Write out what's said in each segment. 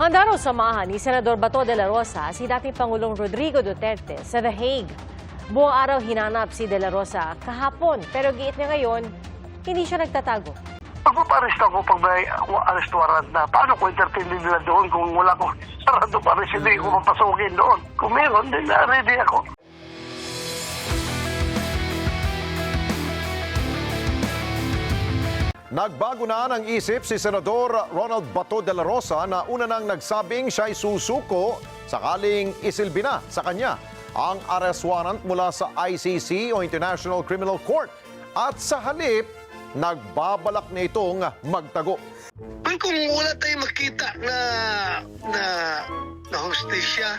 Handa raw samahan ni Senador Bato de la Rosa si dating Pangulong Rodrigo Duterte sa The Hague. Buong araw hinanap si de la Rosa kahapon pero giit niya ngayon, hindi siya nagtatago. Pag papaarest ako pag may uh, arrest warrant na, paano ko entertainin nila doon kung wala ko sarado pa rin, hindi ko mapasukin doon. Kung meron, din na ready ako. Nagbago na ng isip si Senador Ronald Bato de la Rosa na una nang nagsabing siya'y susuko sakaling isilbi na sa kanya ang arrest warrant mula sa ICC o International Criminal Court. At sa halip, nagbabalak na itong magtago. Ay, kung wala tayong makita na na na hostesya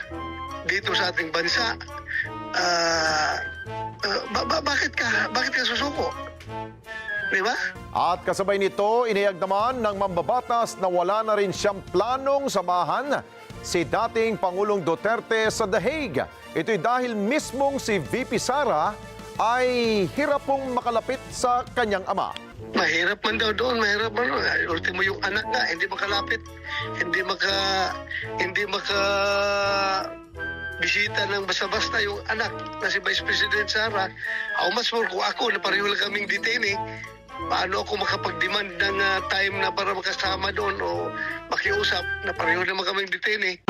dito sa ating bansa, ah, ah, ba- ba- bakit ka bakit ka susuko? Di ba? At kasabay nito, inihag naman ng mambabatas na wala na rin siyang planong samahan si dating Pangulong Duterte sa The Hague. Ito'y dahil mismong si VP Sara ay hirap pong makalapit sa kanyang ama. Mahirap man daw doon, mahirap man Ultimo yung anak nga, hindi makalapit, hindi maka, hindi maka bisita ng basta-basta yung anak na si Vice President Sara. How much more kung ako na pareho lang kaming detainee, paano ako makapag-demand ng ah, time na para makasama doon o makiusap na pareho naman kaming detainee?